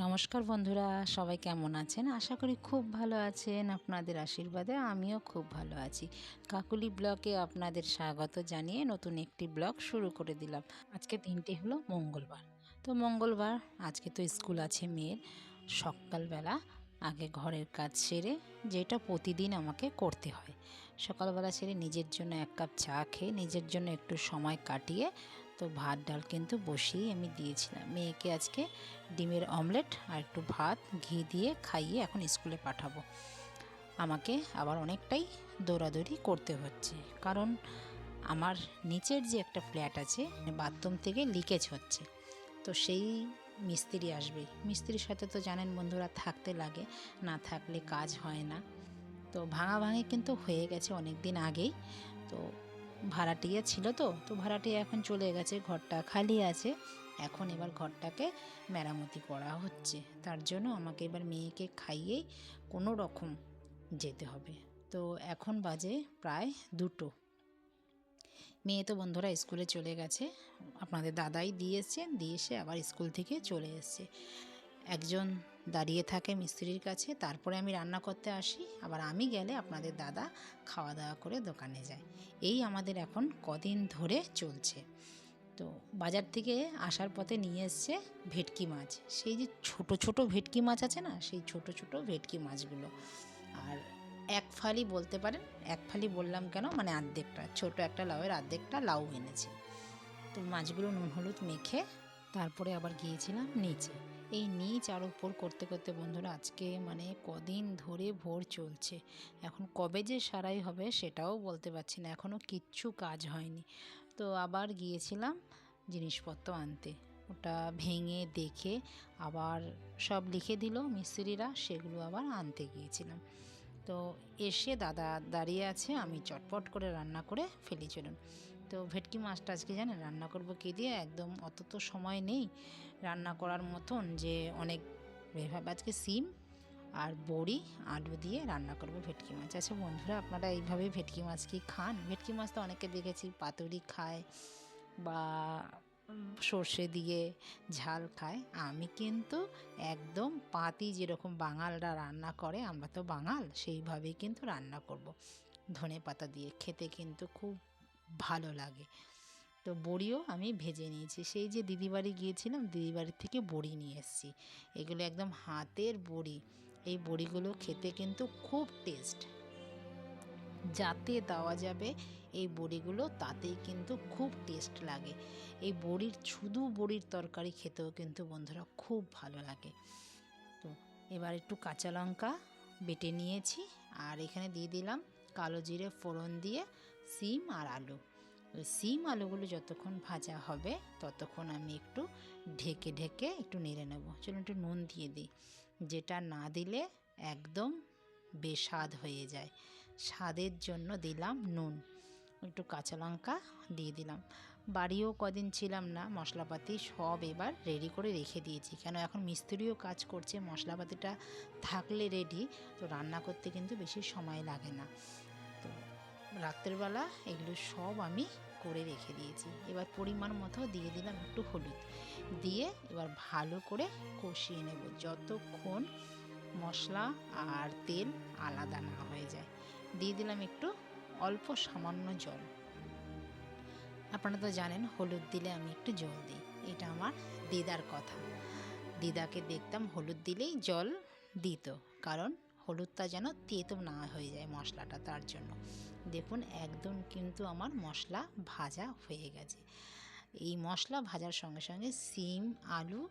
নমস্কার বন্ধুরা, সবাই কেমন আছেন? আশা করি খুব ভালো আছেন। আপনাদের আশীর্বাদে আমিও খুব ভালো আছি। কাকুলি ব্লকে আপনাদের স্বাগত জানিয়ে নতুন একটি ব্লগ শুরু করে দিলাম। আজকে দিনটি হলো মঙ্গলবার। তো মঙ্গলবার, আজকে তো স্কুল আছে মেয়ের। সকালবেলা আগে ঘরের কাজ সেরে যেটা প্রতিদিন আমাকে করতে হয়। সকালবেলা সেরে নিজের জন্য এক কাপ চা খেয়ে নিজের জন্য একটু সময় কাটিয়ে তো ভাত, ডাল কিন্তু বসিয়ে আমি দিয়েছিলাম। মেয়েকে আজকে ডিমের অমলেট আর একটু ভাত, ঘি দিয়ে খাইয়ে এখন স্কুলে পাঠাবো। আমাকে আবার অনেকটাই দৌড়াদৌড়ি করতে হচ্ছে। কারণ আমার নিচের যে একটা ফ্ল্যাট আছে বাথরুম থেকে লিকেজ হচ্ছে। তো সেই মিস্ত্রি আসবে। মিস্ত্রির সাথে তো জানেন বন্ধুরা, থাকতে লাগে। না থাকলে কাজ হয় না। তো ভাঙা ভাঙি কিন্তু হয়ে গেছে অনেক দিন আগেই। তো ভাড়াটিয়া ছিল তো তো ভাড়াটিয়া এখন চলে গেছে, ঘরটা খালি আছে। এখন এবার ঘরটাকে মেরামতি করা হচ্ছে। তার জন্য আমাকে এবার মেয়েকে খাইয়েই কোনো রকম যেতে হবে। তো এখন বাজে প্রায় দুটো। মেয়ে তো বন্ধুরা স্কুলে চলে গেছে। আপনাদের দাদাই দিয়েছে, দিয়ে এসে আবার স্কুল থেকে চলে এসছে। একজন দাঁড়িয়ে থাকে মিস্ত্রির কাছে। তারপরে আমি রান্না করতে আসি। আবার আমি গেলে আপনাদের দাদা খাওয়া দাওয়া করে দোকানে যায়। এই আমাদের এখন কদিন ধরে চলছে। তো বাজার থেকে আসার পথে নিয়ে এসছে ভেটকি মাছ। সেই যে ছোট ছোট ভেটকি মাছ আছে না, সেই ছোট ছোট ভেটকি মাছগুলো। আর এক ফালি বলতে পারেন, এক ফালি বললাম কেন? মানে আর্ধেকটা। ছোট একটা লাউয়ের আর্ধেকটা লাউ এনেছে। তো মাছগুলো নুন হলুদ মেখে তারপরে আবার গিয়েছিলাম নিচে। এই নিচ আর উপর করতে করতে বন্ধুরা আজকে মানে কদিন ধরে ভোর চলছে। এখন কবে যে সারাই হবে সেটাও বলতে পারছি না। এখনও কিচ্ছু কাজ হয়নি। তো আবার গিয়েছিলাম জিনিসপত্র আনতে। ওটা ভেঙে দেখে আবার সব লিখে দিল মিস্ত্রিরা, সেগুলো আবার আনতে গিয়েছিলাম। তো এসে দাদা দাঁড়িয়ে আছে, আমি চটপট করে রান্না করে ফেলি চলুন তো ভেটকি মাছটা আজকে জানেন রান্না করব কী দিয়ে? একদম অত তো সময় নেই। রান্না করার মতন যে অনেক আজকে সিম আর বড়ি, আলু দিয়ে রান্না করব ভেটকি মাছ। আচ্ছা বন্ধুরা, আপনারা এইভাবে ভেটকি মাছ কি খান? ভেটকি মাছ তো অনেকে দেখেছি পাতুরি খায় বা সর্ষে দিয়ে ঝাল খায়। আমি কিন্তু একদম পাতি যেরকম বাঙালরা রান্না করে, আমরা তো বাঙাল, সেইভাবেই কিন্তু রান্না করব। ধনে পাতা দিয়ে খেতে কিন্তু খুব ভালো লাগে। তো বড়িও আমি ভেজে নিয়েছি। সেই যে দিদি বাড়ি গিয়েছিলাম দিদি বাড়ির থেকে বড়ি নিয়ে এসেছি। এগুলো একদম হাতের বড়ি। এই বড়িগুলো খেতে কিন্তু খুব টেস্ট। যাতে দেওয়া যাবে, এই বড়িগুলো তাতেই কিন্তু খুব টেস্ট লাগে। এই বড়ির, শুধু বড়ির তরকারি খেতেও কিন্তু বন্ধুরা খুব ভালো লাগে। তো এবার একটু কাঁচা লঙ্কা বেটে নিয়েছি। আর এখানে দিয়ে দিলাম কালো জিরে ফোড়ন দিয়ে, সিম আর আলু। সিম আলুগুলো যতক্ষণ ভাজা হবে, ততক্ষণ আমি একটু ঢেকে ঢেকে একটু নেড়ে নেব। চলুন একটু নুন দিয়ে দিই। যেটা না দিলে একদম বেস্বাদ হয়ে যায়। স্বাদের জন্য দিলাম নুন। একটু কাঁচা লঙ্কা দিয়ে দিলাম। বাড়িও কদিন ছিলাম না, মশলাপাতি সব এবার রেডি করে রেখে দিয়েছি। কেন এখন মিস্ত্রিও কাজ করছে, মশলাপাতিটা থাকলে রেডি তো রান্না করতে কিন্তু বেশি সময় লাগে না। রাত্রেবেলা এগুলো সব আমি করে রেখে দিয়েছি। এবার পরিমাণ মতো দিয়ে দিলাম একটু হলুদ। দিয়ে এবার ভালো করে কষিয়ে নেব যতক্ষণ মশলা আর তেল আলাদা না হয়ে যায়। দিয়ে দিলাম একটু অল্প সামান্য জল। আপনারা তো জানেন হলুদ দিলে আমি একটু জল দিই। এটা আমার দিদার কথা। দিদাকে দেখতাম হলুদ দিলেই জল দিত। কারণ হলুদটা যেন তেতো না হয়ে যায় মশলাটা তার জন্য। দেখুন, একদম কিন্তু আমার মশলা ভাজা হয়ে গেছে। এই মশলা ভাজার সঙ্গে সঙ্গে সিম, আলু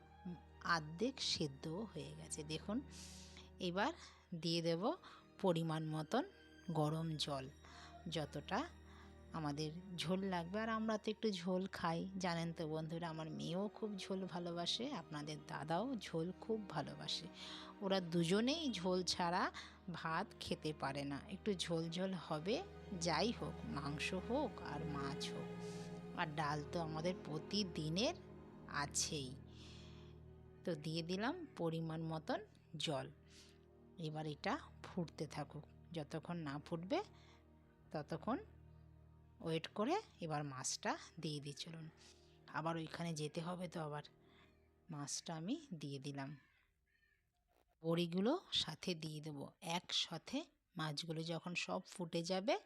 আর্ধেক সেদ্ধও হয়ে গেছে। দেখুন, এবার দিয়ে দেব পরিমাণ মতন গরম জল, যতটা আমাদের ঝোল লাগবে। আর আমরা তো একটু ঝোল খাই, জানেন তো বন্ধুরা, আমার মেয়েও খুব ঝোল ভালোবাসে, আপনাদের দাদাও ঝোল খুব ভালোবাসে। ওরা দুজনেই ঝোল ছাড়া ভাত খেতে পারে না। একটু ঝোল ঝোল হবে, যাই হোক, মাংস হোক আর মাছ হোক। আর ডাল তো আমাদের প্রতিদিনের আছেই। তো দিয়ে দিলাম পরিমাণ মতন জল। এবার এটা ফুটতে থাকুক। যতক্ষণ না ফুটবে, ততক্ষণ ওয়েট করে এবার মাছটা দিয়ে দিই, চলুন। আবার ওইখানে যেতে হবে তো আবার। মাছটা আমি দিয়ে দিলাম। বড়িগুলো সাথে দিয়ে দেবো। একসাথে মাছগুলো যখন সব ফুটে যাবে,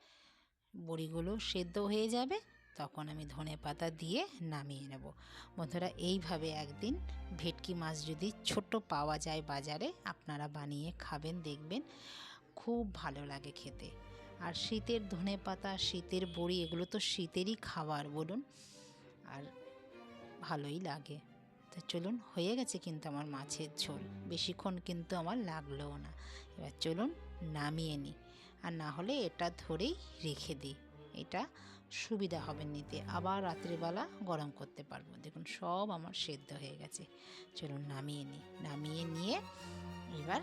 বড়িগুলো সেদ্ধ হয়ে যাবে, তখন আমি ধনে পাতা দিয়ে নামিয়ে নেব। বন্ধুরা, এইভাবে একদিন ভেটকি মাছ যদি ছোট পাওয়া যায় বাজারে, আপনারা বানিয়ে খাবেন, দেখবেন খুব ভালো লাগে খেতে। আর শীতের ধনে পাতা, শীতের বড়ি, এগুলো তো শীতেরই খাবার, বলুন। আর ভালোই লাগে। তো চলুন, হয়ে গেছে কিন্তু আমার মাছের ঝোল। বেশিক্ষণ কিন্তু আমার লাগলোও না। এবার চলুন, নামিয়ে নিই। আর না হলে এটা ধরেই রেখে দিই। এটা সুবিধা হবে নিতে। আবার রাত্রিবেলা গরম করতে পারব। দেখুন, সব আমার সেদ্ধ হয়ে গেছে। চলুন, নামিয়ে নিই। নামিয়ে নিয়ে এবার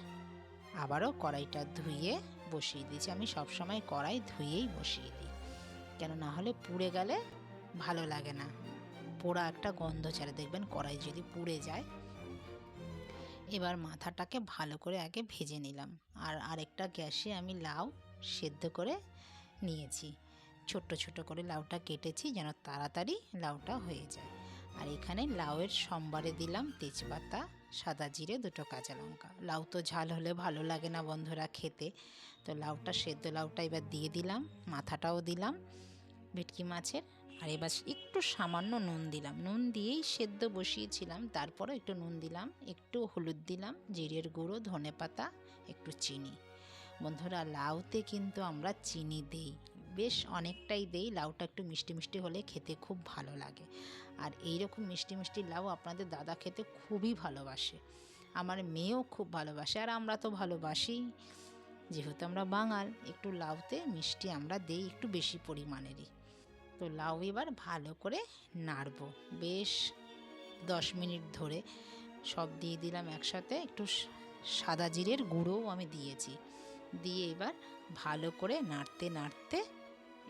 আবারও কড়াইটা ধুয়ে বসিয়ে দিয়েছি। আমি সবসময় কড়াই ধুয়েই বসিয়ে দিই। কেন না হলে পুড়ে গেলে ভালো লাগে না। পোড়া একটা গন্ধ ছাড়ে। দেখবেন কড়াই যদি পুড়ে যায়। এবার মাথাটাকে ভালো করে আগে ভেজে নিলাম। আর আরেকটা গ্যাসে আমি লাউ সেদ্ধ করে নিয়েছি। ছোট্ট ছোট করে লাউটা কেটেছি যেন তাড়াতাড়ি লাউটা হয়ে যায়। আর এখানে লাউয়ের সম্বারে দিলাম তেজপাতা, সাদা জিরে, দুটো কাঁচা লঙ্কা। লাউ তো ঝাল হলে ভালো লাগে না বন্ধুরা খেতে। তো লাউটা, সেদ্ধ লাউটা এবার দিয়ে দিলাম, মাথাটাও দিলাম ভেটকি মাছের। আর এবার একটু সামান্য নুন দিলাম। নুন দিয়েই সেদ্ধ বসিয়েছিলাম তারপরে একটু নুন দিলাম, একটু হলুদ দিলাম, জিরের গুঁড়ো ধনে পাতা একটু চিনি। বন্ধুরা, লাউতে কিন্তু আমরা চিনি দেই। বেশ অনেকটাই দেই, লাউটা একটু মিষ্টি মিষ্টি হলে খেতে খুব ভালো লাগে। আর এই রকম মিষ্টি মিষ্টি লাউ আপনাদের দাদা খেতে খুবই ভালোবাসে। আমার মেয়েও খুব ভালোবাসে, আর আমরা তো ভালোবাসি। যেহেতু আমরা বাঙাল, একটু লাউতে মিষ্টি আমরা দেই একটু বেশি পরিমাণেরই। তো লাউ এবার ভালো করে নাড়বো। বেশ দশ মিনিট ধরে সব দিয়ে দিলাম একসাথে, একটু সাদা জিরের গুঁড়োও আমি দিয়েছি। দিয়ে এবার ভালো করে নাড়তে নাড়তে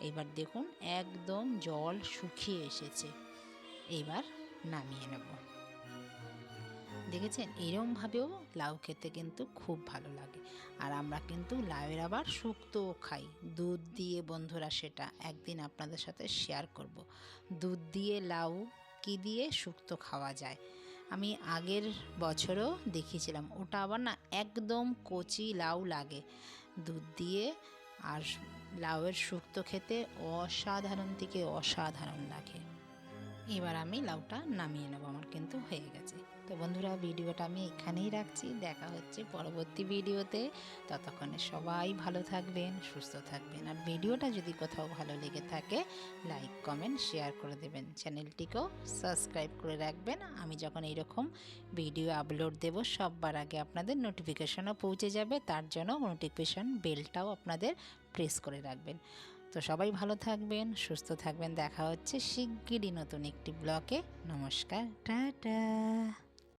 এবার দেখুন একদম জল শুকিয়ে এসেছে। এবার নামিয়ে নেব। দেখেছেন? এরমভাবেও লাউ খেতে কিন্তু খুব ভালো লাগে। আর আমরা কিন্তু লাউয়ের আবার শুক্তও খাই। দুধ দিয়ে বন্ধুরা সেটা একদিন আপনাদের সাথে শেয়ার করব। দুধ দিয়ে লাউ কি দিয়ে শুক্তো খাওয়া যায়? আমি আগের বছরও দেখিয়েছিলাম। ওটা আবার না একদম কচি লাউ লাগে। দুধ দিয়ে আর লাউয়ের শুক্তো খেতে অসাধারণ থেকে অসাধারণ লাগে। এবার আমি লাউটা নামিয়ে নেব, আমার কিন্তু হয়ে গেছে। তো বন্ধুরা, ভিডিওটা আমি এখানেই রাখছি। দেখা হচ্ছে পরবর্তী ভিডিওতে। ততক্ষণে সবাই ভালো থাকবেন, সুস্থ থাকবেন। আর ভিডিওটা যদি কোথাও ভালো লেগে থাকে, লাইক, কমেন্ট, শেয়ার করে দেবেন। চ্যানেলটিকেও সাবস্ক্রাইব করে রাখবেন। আমি যখন এইরকম ভিডিও আপলোড দেব, সববার আগে আপনাদের নোটিফিকেশনও পৌঁছে যাবে। তার জন্য নোটিফিকেশন বেলটাও আপনাদের প্রেস করে রাখবেন। তো সবাই ভালো থাকবেন, সুস্থ থাকবেন। দেখা হচ্ছে শিগগিরই নতুন একটি ব্লকে নমস্কার, টাটা।